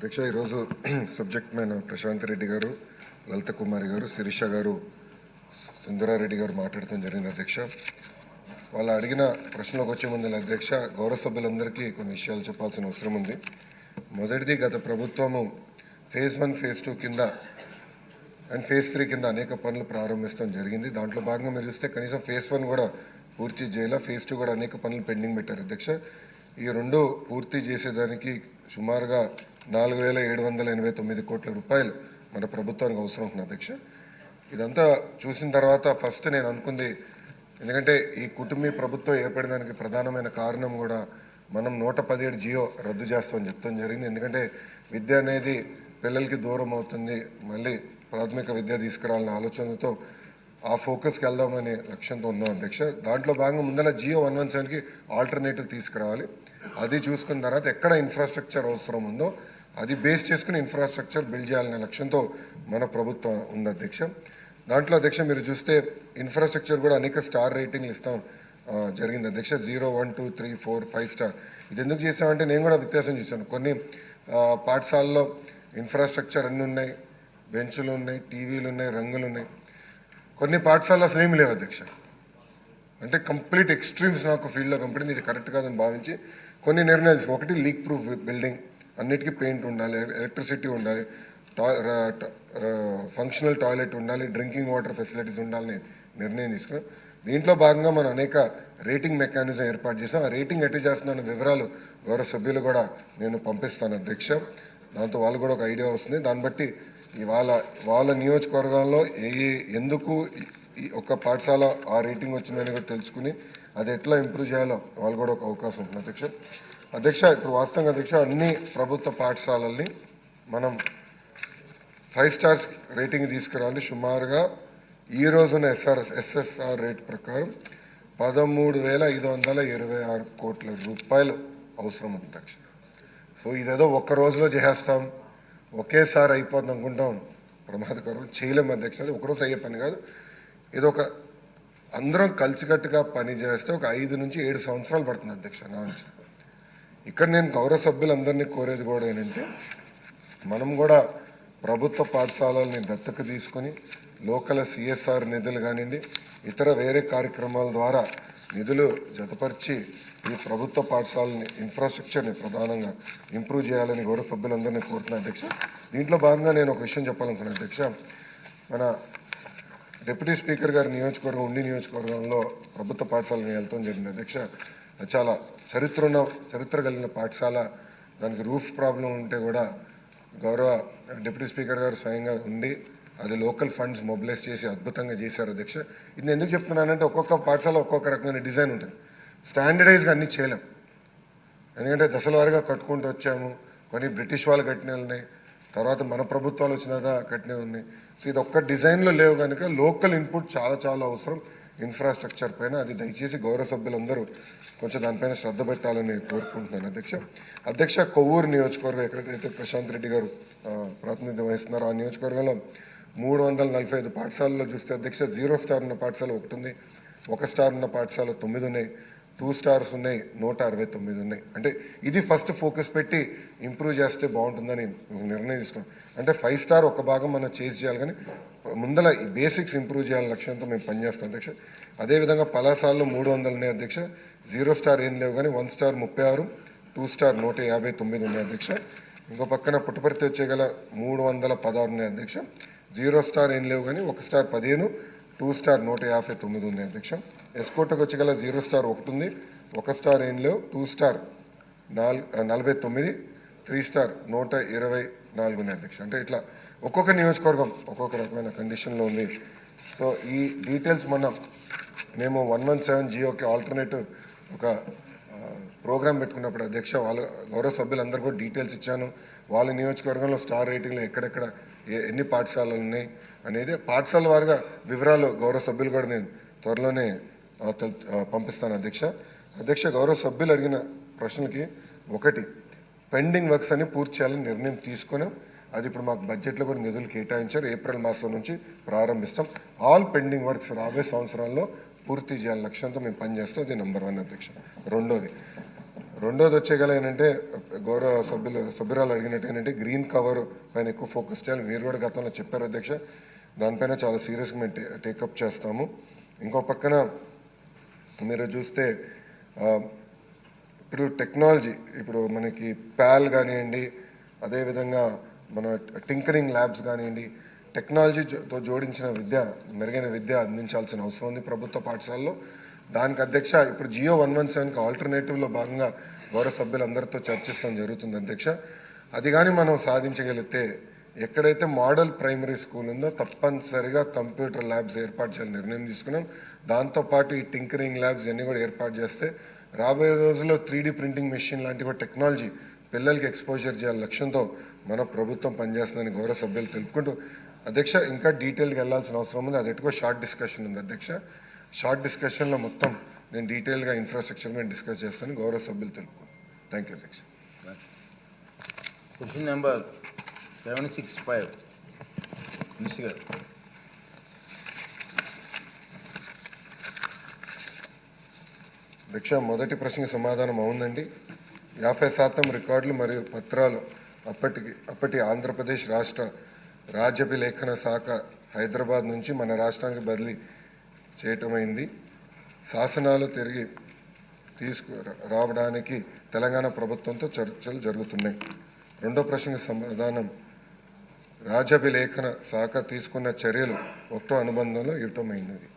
అధ్యక్ష ఈరోజు సబ్జెక్ట్ మైన ప్రశాంత్ రెడ్డి గారు లలిత కుమారి గారు శిరీష గారు సుందరారెడ్డి గారు మాట్లాడటం జరిగింది అధ్యక్ష. వాళ్ళు అడిగిన ప్రశ్నలకు వచ్చే ముందు అధ్యక్ష గౌరవ సభ్యులందరికీ కొన్ని విషయాలు చెప్పాల్సిన అవసరం ఉంది. మొదటిది గత ప్రభుత్వము ఫేజ్ వన్ ఫేజ్ టూ కింద అండ్ ఫేజ్ త్రీ కింద అనేక పనులు ప్రారంభించడం జరిగింది. దాంట్లో భాగంగా మీరు చూస్తే కనీసం ఫేజ్ వన్ కూడా పూర్తి చేయాల ఫేజ్ టూ కూడా అనేక పనులు పెండింగ్ పెట్టారు అధ్యక్ష. ఈ రెండు పూర్తి చేసేదానికి సుమారుగా నాలుగు వేల ఏడు వందల ఎనభై తొమ్మిది కోట్ల రూపాయలు మన ప్రభుత్వానికి అవసరం ఉంటుంది అధ్యక్ష. ఇదంతా చూసిన తర్వాత ఫస్ట్ నేను అనుకుంది ఎందుకంటే ఈ కుటుంబీ ప్రభుత్వం ఏర్పడడానికి ప్రధానమైన కారణం కూడా మనం నూట పదిహేడు జియో రద్దు చేస్తామని చెప్తాం జరిగింది. ఎందుకంటే విద్య అనేది పిల్లలకి దూరం అవుతుంది మళ్ళీ ప్రాథమిక విద్య తీసుకురావాలనే ఆలోచనతో ఆ ఫోకస్కి వెళ్దామనే లక్ష్యంతో ఉన్నాం అధ్యక్ష. దాంట్లో భాగంగా ముందర జియో వన్ వన్ సెవెన్కి ఆల్టర్నేటివ్ తీసుకురావాలి. అది చూసుకున్న తర్వాత ఎక్కడ ఇన్ఫ్రాస్ట్రక్చర్ అవసరం ఉందో అది బేస్ చేసుకుని ఇన్ఫ్రాస్ట్రక్చర్ బిల్డ్ చేయాలనే లక్ష్యంతో మన ప్రభుత్వం ఉంది అధ్యక్ష. దాంట్లో అధ్యక్ష మీరు చూస్తే ఇన్ఫ్రాస్ట్రక్చర్ కూడా అనేక స్టార్ రేటింగ్లు ఇస్తాం జరిగింది అధ్యక్ష. Zero one two three four five star ఇది ఎందుకు చేసామంటే నేను కూడా వ్యత్యాసం చేశాను. కొన్ని పాఠశాలలో ఇన్ఫ్రాస్ట్రక్చర్ అన్నీ ఉన్నాయి బెంచులు ఉన్నాయి టీవీలు ఉన్నాయి రంగులు ఉన్నాయి. కొన్ని పాఠశాలలో అసలు ఏమి లేవు అధ్యక్ష. అంటే కంప్లీట్ ఎక్స్ట్రీమ్స్ నాకు ఫీల్డ్లో కంపెనీ ఇది కరెక్ట్ కాదని భావించి కొన్ని నిర్ణయాలు ఒకటి లీక్ ప్రూఫ్ బిల్డింగ్ అన్నిటికీ పెయింట్ ఉండాలి ఎలక్ట్రిసిటీ ఉండాలి ఫంక్షనల్ టాయిలెట్ ఉండాలి డ్రింకింగ్ వాటర్ ఫెసిలిటీస్ ఉండాలని నిర్ణయం తీసుకున్నాం. దీంట్లో భాగంగా మనం అనేక రేటింగ్ మెకానిజం ఏర్పాటు చేసాం ఆ రేటింగ్ ఎట్లా చేస్తున్న వివరాలు గౌరవ సభ్యులు కూడా నేను పంపిస్తాను అధ్యక్ష. దాంతో వాళ్ళు కూడా ఒక ఐడియా వస్తుంది. దాన్ని బట్టి ఇవాళ వాళ్ళ నియోజకవర్గాల్లో ఏ ఎందుకు ఒక పాఠశాల ఆ రేటింగ్ వచ్చిందని కూడా తెలుసుకుని అది ఎట్లా ఇంప్రూవ్ చేయాలో వాళ్ళు కూడా ఒక అవకాశం ఉంటుంది అధ్యక్ష. అధ్యక్ష ఇప్పుడు వాస్తవంగా అధ్యక్ష అన్ని ప్రభుత్వ పాఠశాలల్ని మనం ఫైవ్ స్టార్స్ రేటింగ్ తీసుకురావాలి. సుమారుగా ఈ రోజున ఎస్ఆర్ఎస్ ఎస్ఎస్ఆర్ రేట్ ప్రకారం పదమూడు వేల ఐదు వందల ఇరవై ఆరు కోట్ల రూపాయలు అవసరం ఉంది అధ్యక్ష. సో ఇదేదో ఒక్క రోజులో చేసేస్తాం. ఒకేసారి అయిపోతుంది అనుకుంటాం. ప్రమాదకరం. చేయలేము అధ్యక్ష. అది ఒకరోజు అయ్యే పని కాదు. ఇది ఒక అందరం కలిసికట్టుగా పని చేస్తే ఒక ఐదు నుంచి ఏడు సంవత్సరాలు పడుతుంది అధ్యక్ష నా అంచనా. ఇక్కడ నేను గౌరవ సభ్యులందరినీ కోరేది కూడా ఏంటంటే మనం కూడా ప్రభుత్వ పాఠశాలల్ని దత్తత తీసుకొని లోకల్ సిఎస్ఆర్ నిధులు కానివ్వండి ఇతర వేరే కార్యక్రమాల ద్వారా నిధులు జతపరిచి ఈ ప్రభుత్వ పాఠశాలని ఇన్ఫ్రాస్ట్రక్చర్ని ప్రధానంగా ఇంప్రూవ్ చేయాలని గౌరవ సభ్యులందరినీ కోరుతున్నాను అధ్యక్ష. దీంట్లో భాగంగా నేను ఒక విషయం చెప్పాలనుకున్నాను అధ్యక్ష మన డిప్యూటీ స్పీకర్ గారి నియోజకవర్గం ఉండి నియోజకవర్గంలో ప్రభుత్వ పాఠశాలను వెళ్తాం జరిగింది అధ్యక్ష చాలా చరిత్ర ఉన్న చరిత్ర కలిగిన పాఠశాల. దానికి రూఫ్ ప్రాబ్లం ఉంటే కూడా గౌరవ డిప్యూటీ స్పీకర్ గారు స్వయంగా ఉండి అది లోకల్ ఫండ్స్ మొబిలైజ్ చేసి అద్భుతంగా చేశారు అధ్యక్ష. ఇది నేను ఎందుకు చెప్తున్నానంటే ఒక్కొక్క పాఠశాల ఒక్కొక్క రకమైన డిజైన్ ఉంటుంది. స్టాండర్డైజ్గా అన్నీ చేయలేం. ఎందుకంటే దశల వారిగా కట్టుకుంటూ వచ్చాము. కొన్ని బ్రిటిష్ వాళ్ళు కట్టిన ఉన్నాయి తర్వాత మన ప్రభుత్వాలు వచ్చినాక కట్టినవి ఉన్నాయి. సో ఇది ఒక్క డిజైన్లో లేవు కనుక లోకల్ ఇన్పుట్ చాలా చాలా అవసరం. ఇన్ఫ్రాస్ట్రక్చర్ పైన అది దయచేసి గౌరవ సభ్యులందరూ కొంచెం దానిపైన శ్రద్ధ పెట్టాలని కోరుకుంటున్నాను. అధ్యక్ష అధ్యక్ష కొవ్వూరు నియోజకవర్గం ఎక్కడైతే ప్రశాంత్ రెడ్డి గారు ప్రాతినిధ్యం వహిస్తున్నారో ఆ నియోజకవర్గంలో మూడు వందల నలభై ఐదు పాఠశాలలో చూస్తే అధ్యక్ష జీరో స్టార్ ఉన్న పాఠశాల ఒకటి ఉంది. ఒక స్టార్ ఉన్న పాఠశాల తొమ్మిది ఉన్నాయి. టూ స్టార్స్ ఉన్నాయి నూట అరవై తొమ్మిది ఉన్నాయి. అంటే ఇది ఫస్ట్ ఫోకస్ పెట్టి ఇంప్రూవ్ చేస్తే బాగుంటుందని ఒక నిర్ణయం తీసుకున్నాం అంటే ఫైవ్ స్టార్ ఒక భాగం మనం చేసి చేయాలి కానీ ముందల ఈ బేసిక్స్ ఇంప్రూవ్ చేయాలని లక్ష్యంతో మేము పనిచేస్తాం అధ్యక్ష. అదేవిధంగా పలాసాల్లో మూడు వందలు ఉన్నాయి అధ్యక్ష. జీరో స్టార్ ఏం లేవు కానీ వన్ స్టార్ ముప్పై ఆరు టూ స్టార్ నూట యాభై తొమ్మిది ఉన్నాయి అధ్యక్ష. ఇంకో పక్కన పుట్టపర్తి వచ్చేగల మూడు వందల పదహారు ఉన్నాయి అధ్యక్ష. జీరో స్టార్ ఏం లేవు కానీ ఒక స్టార్ పదిహేను టూ స్టార్ నూట యాభై తొమ్మిది ఉన్నాయి అధ్యక్ష. ఎస్కోటకు వచ్చేగల జీరో స్టార్ ఒకటి ఉంది ఒక స్టార్ ఏం లేవు టూ స్టార్ నాలుగు నలభై తొమ్మిది త్రీ స్టార్ నూట ఇరవై నాలుగు ఉన్నాయి అధ్యక్ష. అంటే ఇట్లా ఒక్కొక్క నియోజకవర్గం ఒక్కొక్క రకమైన కండిషన్లో ఉంది. సో ఈ డీటెయిల్స్ మనం మేము వన్ వన్ సెవెన్ జియోకి ఆల్టర్నేటివ్ ఒక ప్రోగ్రామ్ పెట్టుకున్నప్పుడు అధ్యక్ష వాళ్ళ గౌరవ సభ్యులందరూ కూడా డీటెయిల్స్ ఇచ్చాను. వాళ్ళ నియోజకవర్గంలో స్టార్ రేటింగ్లో ఎక్కడెక్కడ ఏ- ఎన్ని పాఠశాలలు ఉన్నాయి అనేది పాఠశాల వారిగా వివరాలు గౌరవ సభ్యులు కూడా నేను త్వరలోనే పంపిస్తాను అధ్యక్ష. అధ్యక్ష గౌరవ సభ్యులు అడిగిన ప్రశ్నలకి ఒకటి పెండింగ్ వర్క్స్ అని పూర్తి చేయాలని నిర్ణయం తీసుకున్నాం అది ఇప్పుడు మాకు బడ్జెట్లో కూడా నిధులు కేటాయించారు. ఏప్రిల్ మాసం నుంచి ప్రారంభిస్తాం. ఆల్ పెండింగ్ వర్క్స్ రాబోయే సంవత్సరాల్లో పూర్తి చేయాలని లక్ష్యంతో మేము పనిచేస్తాం. అది నెంబర్ వన్ అధ్యక్ష. రెండోది రెండోది వచ్చేగల ఏంటంటే గౌరవ సభ్యులు సభ్యురాలు అడిగినట్టు ఏంటంటే గ్రీన్ కవర్ పైన ఎక్కువ ఫోకస్ చేయాలి. మీరు కూడా గతంలో చెప్పారు అధ్యక్ష. దానిపైన చాలా సీరియస్గా మేము టేకప్ చేస్తాము. ఇంకో పక్కన మీరు చూస్తే ఇప్పుడు టెక్నాలజీ ఇప్పుడు మనకి ప్యాల్ కానివ్వండి అదేవిధంగా మన టింకరింగ్ ల్యాబ్స్ కానివ్వండి టెక్నాలజీతో జోడించిన విద్య మెరుగైన విద్య అందించాల్సిన అవసరం ఉంది ప్రభుత్వ పాఠశాలలో. దానికి అధ్యక్ష ఇప్పుడు జియో వన్ వన్ సెవెన్కి ఆల్టర్నేటివ్లో భాగంగా గౌరవ సభ్యులందరితో చర్చిస్తాం జరుగుతుంది అధ్యక్ష. అది కానీ మనం సాధించగలిగితే ఎక్కడైతే మోడల్ ప్రైమరీ స్కూల్ ఉందో తప్పనిసరిగా కంప్యూటర్ ల్యాబ్స్ ఏర్పాటు చేయాలని నిర్ణయం తీసుకున్నాం. దాంతోపాటు ఈ టింకరింగ్ ల్యాబ్స్ ఇవన్నీ కూడా ఏర్పాటు చేస్తే రాబోయే రోజుల్లో త్రీడీ ప్రింటింగ్ మెషిన్ లాంటి కూడా టెక్నాలజీ పిల్లలకి ఎక్స్పోజర్ చేయాలి లక్ష్యంతో మన ప్రభుత్వం పనిచేస్తుందని గౌరవ సభ్యులు తెలుపుకుంటూ అధ్యక్ష ఇంకా డీటెయిల్గా వెళ్ళాల్సిన అవసరం ఉంది. అది ఎటుకో షార్ట్ డిస్కషన్ ఉంది అధ్యక్ష. షార్ట్ డిస్కషన్లో మొత్తం నేను డీటెయిల్గా ఇన్ఫ్రాస్ట్రక్చర్ మీద డిస్కస్ చేస్తాను గౌరవ సభ్యులు తెలుపుకుంటాను థ్యాంక్ యూ అధ్యక్ష. Question number seven six five గారు. దీక్ష మొదటి ప్రశ్నకి సమాధానం అవునండి. యాభై శాతం రికార్డులు మరియు పత్రాలు అప్పటికి అప్పటి ఆంధ్రప్రదేశ్ రాష్ట్ర రాజ్యాభిలేఖన శాఖ హైదరాబాద్ నుంచి మన రాష్ట్రానికి బదిలీ చేయటమైంది. శాసనాలు తిరిగి తీసుకు రావడానికి తెలంగాణ ప్రభుత్వంతో చర్చలు జరుగుతున్నాయి. రెండో ప్రశ్నకి సమాధానం. రాజ్యాభిలేఖన శాఖ తీసుకున్న చర్యలు మొత్తం అనుబంధంలో ఇవ్వటమైనది.